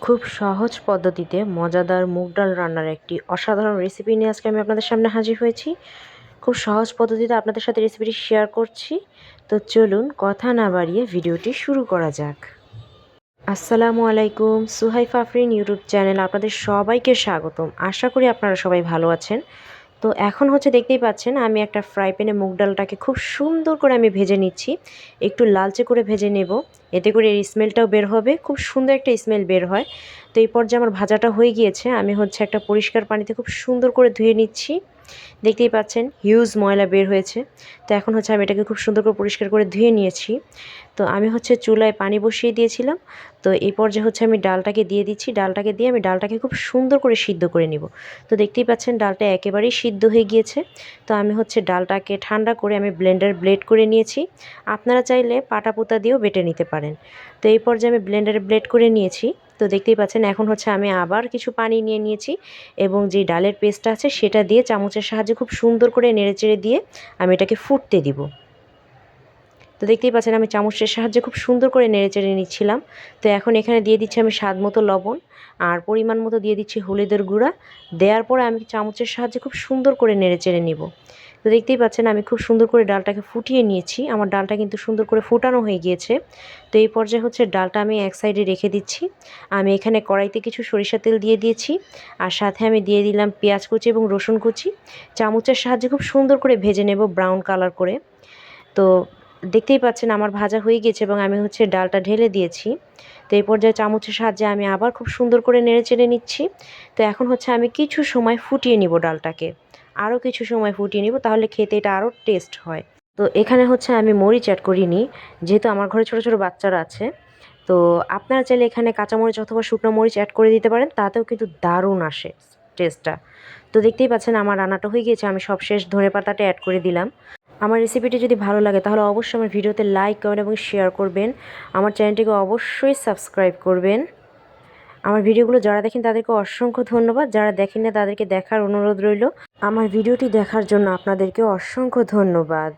খুব সহজ পদ্ধতিতে মজাদার মুগ ডাল রান্নার একটি অসাধারণ রেসিপি নিয়ে আজকে আমি আপনাদের সামনে হাজির হয়েছি। খুব সহজ পদ্ধতিতে আপনাদের সাথে রেসিপিটি শেয়ার করছি। তো চলুন কথা না বাড়িয়ে ভিডিওটি শুরু করা যাক। আসসালামু আলাইকুম সুহাই ফাফরিন ইউটিউব চ্যানেল আপনাদের সবাইকে স্বাগতম। আশা করি আপনারা সবাই ভালো আছেন। তো এখন হচ্ছে দেখতেই পাচ্ছেন, আমি একটা ফ্রাই প্যানে মুগ ডালটাকে খুব সুন্দর করে আমি ভেজে নিচ্ছি। একটু লালচে করে ভেজে নেব, এতে করে এর স্মেলটাও বের হবে, খুব সুন্দর একটা স্মেল বের হয়। তো এই পর্যায়ে আমার ভাজাটা হয়ে গিয়েছে, আমি হচ্ছে একটা পরিষ্কার পানিতে খুব সুন্দর করে ধুয়ে নিচ্ছি। দেখতেই পাচ্ছেন হিউজ ময়লা বের হয়েছে। তো এখন হচ্ছে আমি এটাকে খুব সুন্দর করে পরিষ্কার করে ধুয়ে নিয়েছি। তো আমি হচ্ছে চুলায় পানি বসিয়ে দিয়েছিলাম। তো এই পর্যায়ে হচ্ছে আমি ডালটাকে দিয়ে দিচ্ছি। ডালটাকে দিয়ে আমি ডালটাকে খুব সুন্দর করে সিদ্ধ করে নিব। তো দেখতেই পাচ্ছেন, ডালটা একেবারেই সিদ্ধ হয়ে গিয়েছে। তো আমি হচ্ছে ডালটাকে ঠান্ডা করে আমি ব্লেন্ডার ব্লেড করে নিয়েছি। আপনারা চাইলে পাটা পুতা দিয়েও বেটে নিতে পারেন। তো এই পর্যায়ে আমি ব্লেন্ডারে ব্লেড করে নিয়েছি। তো দেখতেই পাচ্ছেন, এখন হচ্ছে আমি আবার কিছু পানি নিয়ে নিয়েছি এবং যে ডালের পেস্টটা আছে সেটা দিয়ে চামচের সাহায্যে খুব সুন্দর করে নেড়েচেড়ে দিয়ে আমি এটাকে ফুটতে দিব। তো দেখতেই পাচ্ছেন, আমি চামচের সাহায্যে খুব সুন্দর করে নেড়েচেড়ে নিচ্ছিলাম। তো এখন এখানে দিয়ে দিচ্ছি আমি স্বাদ মতো লবণ আর পরিমাণ মতো দিয়ে দিচ্ছি হলুদের গুঁড়া। দেওয়ার পরে আমি চামচের সাহায্যে খুব সুন্দর করে নেড়েচেড়ে নিব। তো দেখতেই পাচ্ছেন আমি খুব সুন্দর করে ডালটাকে ফুটিয়ে নিয়েছি। আমার ডালটা কিন্তু সুন্দর করে ফুটানো হয়ে গিয়েছে। তো এই পর্যায়ে হচ্ছে ডালটা আমি এক সাইডে রেখে দিচ্ছি। আমি এখানে কড়াইতে কিছু সরিষা তেল দিয়ে দিয়েছি। আর সাথে আমি দিয়ে দিলাম পেঁয়াজ কুচি এবং রসুন কুচি। চামচের সাহায্যে খুব সুন্দর করে ভেজে নেব ব্রাউন কালার করে। তো দেখতেই পাচ্ছেন আমার ভাজা হয়ে গেছে এবং আমি হচ্ছে ডালটা ঢেলে দিয়েছি। তো এই পর্যায়ে চামচের সাহায্যে আমি আবার খুব সুন্দর করে নেড়ে চেড়ে নিচ্ছি। তো এখন হচ্ছে আমি কিছু সময় ফুটিয়ে নিব ডালটাকে। আরও কিছু সময় ফুটিয়ে নিব, তাহলে খেতে এটা আরও টেস্ট হয়। তো এখানে হচ্ছে আমি মরিচ অ্যাড করিনি, যেহেতু আমার ঘরে ছোটো ছোটো বাচ্চারা আছে। তো আপনারা চাইলে এখানে কাঁচামরিচ অথবা শুকনো মরিচ অ্যাড করে দিতে পারেন, তাতেও কিন্তু দারুণ আসে টেস্টটা তো দেখতেই পাচ্ছেন আমার রান্নাটা হয়ে গিয়েছে, আমি সব শেষ ধনে পাতাটা অ্যাড করে দিলাম। আমার রেসিপিটি যদি ভালো লাগে, তাহলে অবশ্যই আমার ভিডিওতে লাইক কমেন্ট এবং শেয়ার করবেন। আমার চ্যানেলটিকে অবশ্যই সাবস্ক্রাইব করবেন। আমার ভিডিওগুলো যারা দেখেন তাদেরকে অসংখ্য ধন্যবাদ। যারা দেখেন না তাদেরকে দেখার অনুরোধ রইল। আমার ভিডিওটি দেখার জন্য আপনাদেরকে অসংখ্য ধন্যবাদ।